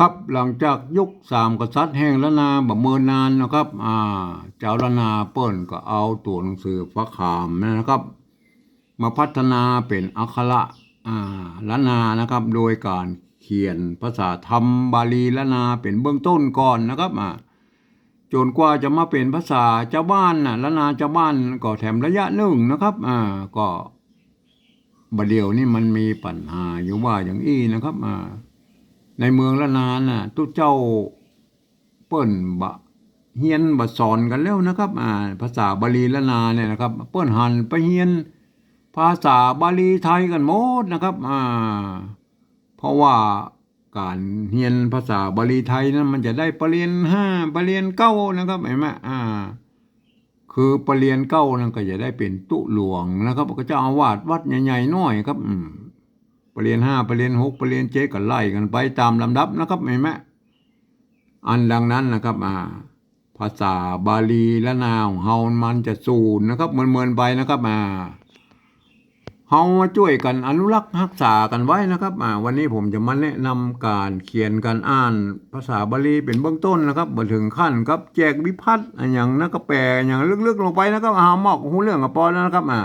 ครับหลังจากยุคสามกษัตริย์แห่งละนาบะเมินนานนะครับ อ่า เจ้าละนาเปิ้นก็เอาตัวหนังสือพระขามนะครับ มาพัฒนาเป็นอักขระอ่าละนานะครับ โดยการเขียนภาษาธรรมบาลีละนาเป็นเบื้องต้นก่อนนะครับอ่าจนกว่าจะมาเป็นภาษาเจ้าบ้านนะละนาเจ้าบ้านก็แถมระยะหนึ่งนะครับ อ่า ก็บเดียวนี่มันมีปัญหาอยู่ว่าอย่างอี้นะครับ อ่า ในเมืองละนานน่ะทุเจ้าเปิ้นบะเฮียนบะสอนกันแล้วนะครับอ่าภาษาบาลีละนาเนี่ยนะครับ เปิ้นหันไปเฮียน ภาษาบาลีไทยกันหมดนะครับอ่าเพราะว่าการเรียนภาษาบาลีไทยนั้นมันจะได้ปรริญญาห้าปรริญญาเก้านะครับเห็นไหมอ่า คือปรริญญาเก้านั่นก็จะได้เป็นตุหลวงนะครับ ก็จะอาวาสวัดใหญ่ๆน้อยครับ อืมปรริญญาห้าปรริญญาหกปรริญญาเจ็ดก็ไล่กันไปตามลำดับนะครับเห็นไหมอันดังนั้นนะครับอ่าภาษาบาลีและนาของเฮามันจะสูญนะครับเหมือนๆไปนะครับอ่าเฮามาช่วยกันอนุรักษ์รักษากันไว้นะครับอ่าวันนี้ผมจะมาแนะนำการเขียนการอ่าน ภาษาบาลีเป็นเบื้องต้นนะครับบ่ถึงขั้นครับแจกวิพัฒน์อย่างนักแปลอย่างลึกๆลงไปนะครับหาหมอกหูเรื่องกับปอแล้วนะครับอ่า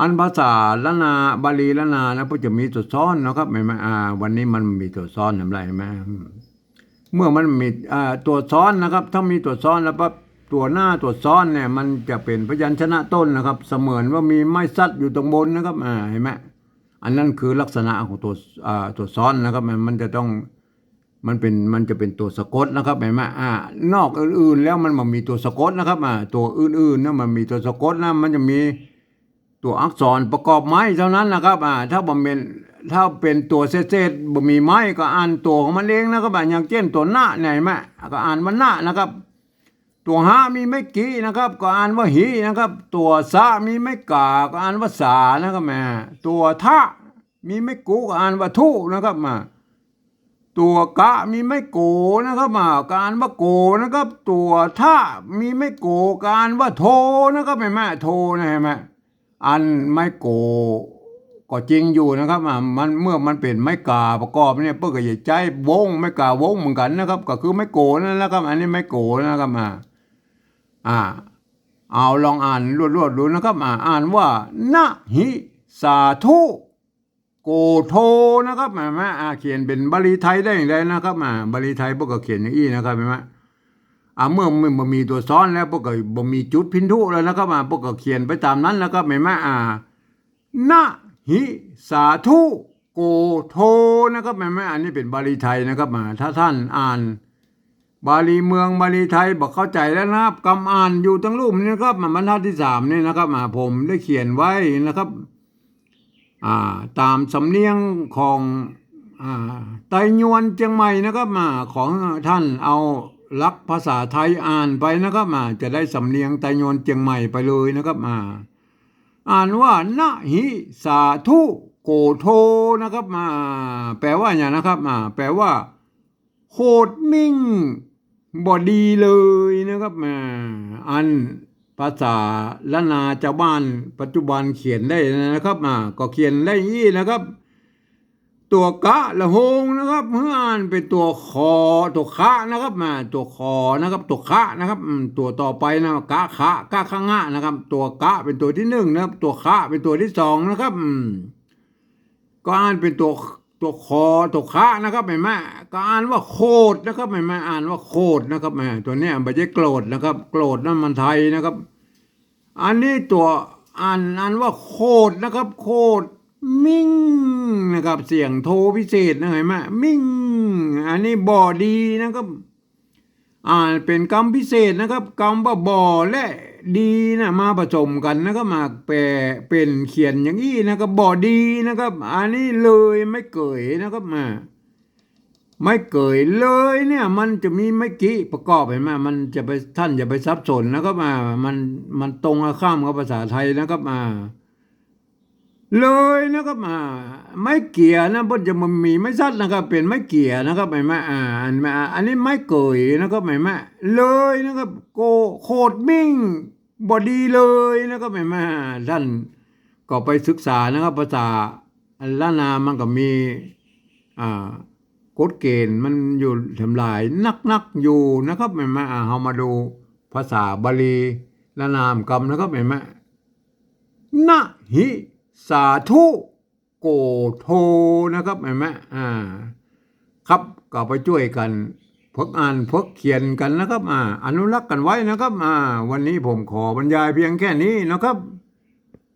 อันภาษาละนาบาลีละนานะเพื่อจะมีตัวซ้อนนะครับเห็นไหมอ่า วันนี้มันมีตัวซ้อนทำไรเห็นไหมอืมเมื่อมันมีอ่าตัวซ้อนนะครับ ถ้ามีตัวซ้อนแล้วปั๊บตัวหน้าตัวซ้อนเนี่ย มันจะเป็นพยัญชนะต้นนะครับ เสมือนว่ามีไม้ซัดอยู่ตรงบนนะครับอ่าเห็นไหมอันนั้นคือลักษณะของตัวอ่าตัวซ้อนนะครับมันมันจะต้องมันเป็นมันจะเป็นตัวสะกดนะครับเห็นไหมอ่านอกอื่นๆแล้วมันมันมีตัวสะกดนะครับอ่าตัวอื่นๆนะมันมีตัวสะกดนะมันจะมี ตัวอักษรประกอบไม้เท่านั้นนะครับอ่าถ้าบ่เป็นถ้าเป็นตัวเศษๆบ่มีไม้ก็อ่านตัวของมันเองนะครับอ่าอย่างเช่นตัวหน้าไหนแม่ก็อ่านว่าหน้านะครับ ตัวหามีไม่กี่นะครับ ก็อ่านว่าหีนะครับ ตัวสะมีไม่กาก็อ่านว่าสานะครับแม่ตัวทะมีไม่กูก็อ่านว่าทุนะครับมาตัวกะมีไม่โกนะครับมาการว่าโกนะครับ ตัวท่ามีไม่โกการว่าโทนะครับแม่แม่โทนะเห็นไหม อันไม่โกก็จริงอยู่นะครับมันเมื่อมันเป็นไม้กาประกอบเนี่ยเพื่อก็จะใจวงไม้กาวงเหมือนกันนะครับ ก็คือไม้โกนั่นแหละครับ อันนี้ไม้โกนะครับอะอ่า เอาลองอ่านรวดๆดูนะครับอ่าอ่านว่านะหิสาธุโกโทนะครับแม่แม่อ่าเขียนเป็นบาลีไทยได้อย่างไรนะครับอ่าบาลีไทยพวกก็เขียนอย่างนี้นะครับแม่แม่ อ่าเมื่อมันบ่มีตัวซ้อนแล้วพวกก็บ่มีจุดพินทุแล้วนะครับอ่าพวกก็เขียนไปตามนั้นแล้วครับแม่แม่อ่านะหิสาธุโกโทนะครับแม่แม่อันนี้เป็นบาลีไทยนะครับอ่าถ้าท่านอ่าน บาลีเมืองบาลีไทยบอกเข้าใจแล้วนะครับกำอ่านอยู่ทั้งรูปนี่นะครับมาบรรทัดที่สามนี่นะครับอ่าผมได้เขียนไว้นะครับอ่าตามสำเนียงของอ่าไตยวนเชียงใหม่นะครับมาของท่านเอา ลักภาษาไทยอ่านไปนะครับมาจะได้สำเนียงไตยวนเชียงใหม่ไปเลยนะครับมา อ่านว่านะหิสาธุโกโทนะครับมา แปลว่าอย่างนะครับมา แปลว่าโหดมิ่งบอดีเลยนะครับมา อันภาษาละนาชาวบ้านปัจจุบันเขียนได้นะครับมา ก็เขียนได้ยี่นะครับ ตัวกะละหงนะครับเมื่ออ่านเป็นตัวคอตัวคะนะครับมาตัวคอนะครับตัวคะนะครับตัวต่อไปนะกะคะกะข้างหน้านะครับ ตัวกะเป็นตัวที่หนึ่งนะครับ ตัวคะเป็นตัวที่สองนะครับก็อ่านเป็นตัวตัวคอตัวคะนะครับแม่แม่ก็อ่านว่าโคดนะครับแม่แม่อ่านว่าโคดนะครับแม่ตัวนี้ไม่ใช่โกรธนะครับ โกรธนั่นมันไทยนะครับ อันนี้ตัวอ่านอ่านว่าโคดนะครับ โคด มิ่งนะครับ เสียงโทพิเศษนะเห็นไหมมิ่ง อันนี้บอดีนะครับอ่านเป็นกรรมพิเศษนะครับกรรมว่าบ่อและดีนะมาผสมกันนะครับมาแปลเป็นเขียนอย่างนี้นะครับบ่อดีนะครับ อันนี้เลยไม่เกยนะครับมาไม่เกยเลยเนี่ย มันจะมีไม่กี่ประกอบเห็นไหมมันจะไปท่านอย่าไปซับสนนะครับมามันมันตรงข้ามกับภาษาไทยนะครับมา เลยนะครับอ่าไม่เกี่ยนะพ่จะมันมีไม่ซัดนะครับ เป็นไม่เกี่ยนะครับไม่แม่อ่าอันแม่อันนี้ไม่เกยนะครับไม่แม่เลยนะครับ โกโคดมิ่งบอดีเลยนะครับไม่แม่ท่านก็ไปศึกษานะครับภาษาล้านนามันก็มีอ่ากฎเกณฑ์มันอยู่ทำลายนักนักอยู่นะครับเห็นไหมอ่าเรามาดูภาษาบาลีละนามกรรมนะครับเห็นไหนะหิ สาธุโกโทนะครับเห็นไหมอ่า ครับก็ไปช่วยกันพกอ่านพกเขียนกันนะครับอ่าอนุรักษ์กันไว้นะครับอ่าวันนี้ผมขอบรรยายเพียงแค่นี้นะครับ